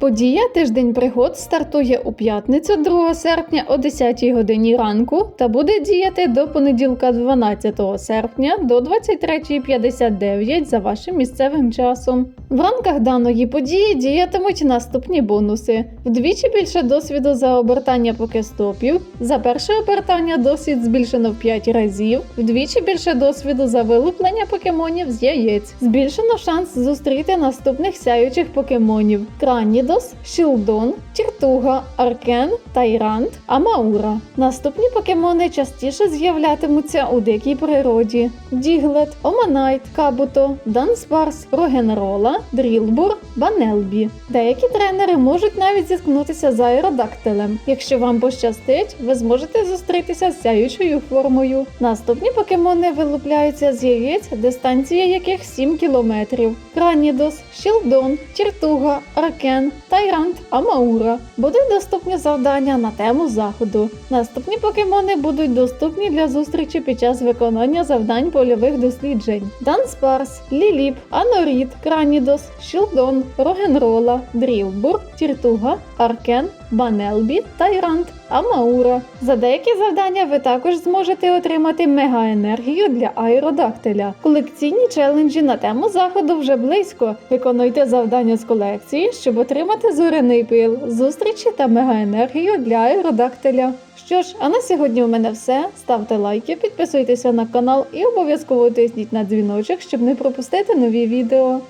Подія тиждень пригод стартує у п'ятницю 2 серпня о 10 годині ранку та буде діяти до понеділка 12 серпня до 23.59 за вашим місцевим часом. В рамках даної події діятимуть наступні бонуси: вдвічі більше досвіду за обертання покестопів. За перше обертання досвід збільшено в 5 разів, вдвічі більше досвіду за вилуплення покемонів з яєць. Збільшено шанс зустріти наступних сяючих покемонів: Кранідос, Шілдон, Тіртуга, Аркен, Тайрант, Амаура. Наступні покемони частіше з'являтимуться у дикій природі: Діглет, Оманайт, Кабуто, Данспарс, Рогенрола, Дрілбур, Банелбі. Деякі тренери можуть навіть зіткнутися з аеродактилем. Якщо вам пощастить, ви зможете зустрітися з сяючою формою. Наступні покемони вилупляються з яєць, дистанція яких 7 кілометрів. Кранідос, Шілдон, Тіртуга, Аркен, Тайрант, Амаура. Будуть доступні завдання на тему заходу. Наступні покемони будуть доступні для зустрічі під час виконання завдань польових досліджень. Данспарс, Ліліп, Аноріт, Кранідос, Шілдон, Рогенрола, Дрілбур, Тіртуга, Аркен, Банелбі, Тайрант, Амаура. За деякі завдання ви також зможете отримати мегаенергію для аеродактиля. Колекційні челенджі на тему заходу вже близько. Виконуйте завдання з колекції, щоб отримати зоряний пил, зустрічі та мегаенергію для аеродактиля. Що ж, а на сьогодні у мене все. Ставте лайки, підписуйтеся на канал і обов'язково тисніть на дзвіночок, щоб не пропустити нові відео.